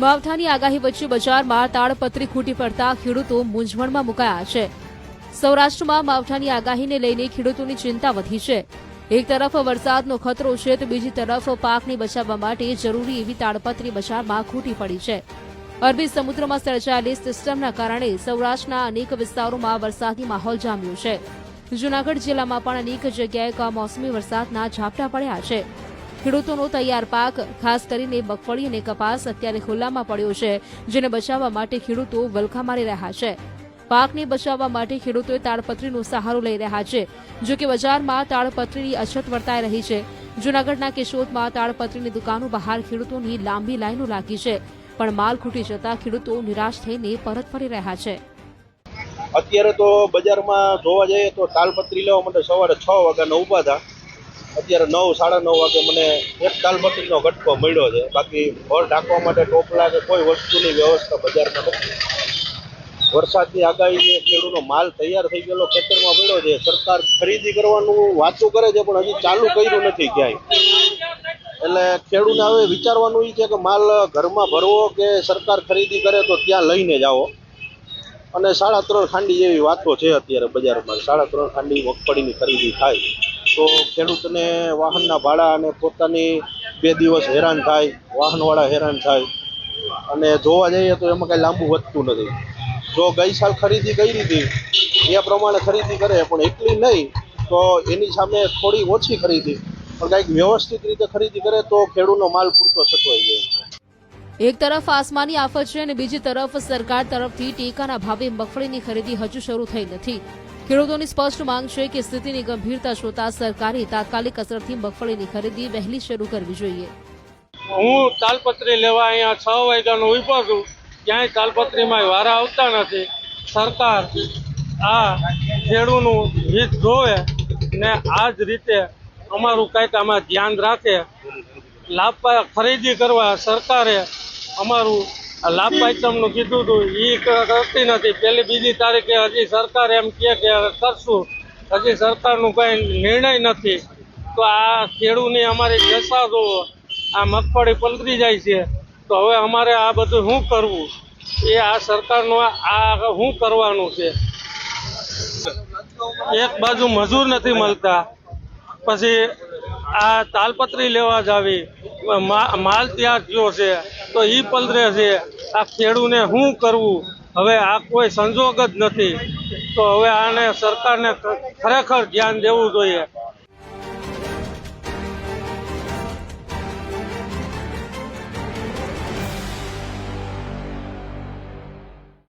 માવઠાની આગાહી વચ્ચે બજારમાં તાડપત્રી ખૂટી પડતા ખેડૂતો મૂંઝવણમાં મુકાયા છે. સૌરાષ્ટ્રમાં માવઠાની આગાહીને લઈને ખેડૂતોની ચિંતા વધી છે. એક તરફ વરસાદનો ખતરો છે તો બીજી તરફ પાકને બચાવવા માટે જરૂરી એવી તાડપત્રી બજારમાં ખૂટી પડી છે. અરબી સમુદ્રમાં સર્જાયેલી સિસ્ટમના કારણે સૌરાષ્ટ્રના અનેક વિસ્તારોમાં વરસાદી માહોલ જામ્યો છે. જૂનાગઢ જિલ્લામાં પણ અનેક જગ્યાએ કમોસમી વરસાદના ઝાપટા પડ્યા છે. ખેડૂતોનો તૈયાર પાક, ખાસ કરીને મગફળી અને કપાસ અત્યારે ખુલ્લામાં પડ્યો છે, જેને બચાવવા માટે ખેડૂતો વલખા મારી રહ્યા છે. પાકને બચાવવા માટે ખેડૂતોએ તાડપત્રીનો સહારો લઈ રહ્યા છે, જો કે બજારમાં તાડપત્રીની અછત વર્તાઈ રહી છે. જૂનાગઢના કેશોદમાં તાડપત્રીની દુકાનો બહાર ખેડૂતોની લાંબી લાઈનો લાગી છે, પણ માલ ખૂટી જતા ખેડૂતો નિરાશ થઈને પરત ફરી રહ્યા છે. અત્યારે તો બજારમાં જોવા જઈએ તો તાલપત્રી લેવા માટે સવારે છ વાગ્યાના ઊભા હતા. અત્યારે નવ, સાડા નવ વાગે મને એક તાલપત્રીનો ઘટકો મળ્યો છે. બાકી ઘર ઢાંકવા માટે ટોપલા કે કોઈ વસ્તુની વ્યવસ્થા બજારમાં નથી. વરસાદની આગાહી ખેડૂતનો માલ તૈયાર થઈ ગયેલો ખેતરમાં પડ્યો છે. સરકાર ખરીદી કરવાનું વાતું કરે છે, પણ હજી ચાલુ કર્યું નથી ક્યાંય. એટલે ખેડૂતને હવે વિચારવાનું એ છે કે માલ ઘરમાં ભરવો કે સરકાર ખરીદી કરે તો ત્યાં લઈને જાઓ અને સાડા ત્રણ ખાંડી જેવી વાતો છે અત્યારે બજારમાં. સાડા ત્રણ ખાંડી મગફળીની ખરીદી થાય. તો ખેડૂતને વાહનના ભાડા અને પોતાની બે દિવસ હેરાન થાય, વાહનવાળા હેરાન થાય. અને જોવા જઈએ તો એમાં કાંઈ લાંબુ વધતું નથી. જો ગઈ સાલ ખરીદી કરી હતી એ પ્રમાણે ખરીદી કરે, પણ એટલી નહીં તો એની સામે થોડી ઓછી ખરીદી. પણ કંઈક વ્યવસ્થિત રીતે ખરીદી કરે તો ખેડૂતનો માલ પૂરતો સચવાઈ જાય એક તરફ આસમાની આફત છે અને બીજી તરફ સરકાર તરફથી ટેકાના ભાવે મગફળીની ખરીદી હજુ શરૂ થઈ નથી. ખેડૂતોની સ્પષ્ટ માંગ છે કે સ્થિતિની ગંભીરતા જોતા સરકારે તાત્કાલિક અસરથી મગફળીની ખરીદી વહેલી શરૂ કરવી જોઈએ. હું તાલપત્રી લેવા અહીંયા છ વાગ્યાનો ઊભો છું. ક્યાંય તાલપત્રીમાં વારા આવતા નથી. સરકાર આ ખેડૂતનું હિત જોવે ને આ જ રીતે અમારું કંઈક આમાં ધ્યાન રાખે. લાભ, ખરીદી કરવા સરકારે અમારું લાભ પાંચમનું કીધું હતું એ કરતી નથી. પેલી બીજી તારીખે હજી સરકાર એમ કહે કે કરશું. હજી સરકારનું કાંઈ નિર્ણય નથી. તો આ ખેડૂતની અમારી દશા જોવો. આ મગફળી પલટી જાય છે. તો હવે અમારે આ બધું શું કરવું? એ આ સરકારનું આ શું કરવાનું છે? એક બાજુ મજૂર નથી મળતા. પછી આ તાલપત્રી લેવા જાવી. મા- માલ ત્યાં થયો છે. તો ઈ પલરે છે. આ ખેડૂને શું કરવું? હવે આ કોઈ સંજોગ જ નથી. તો હવે આને સરકારને ખરેખર ધ્યાન દેવું જોઈએ.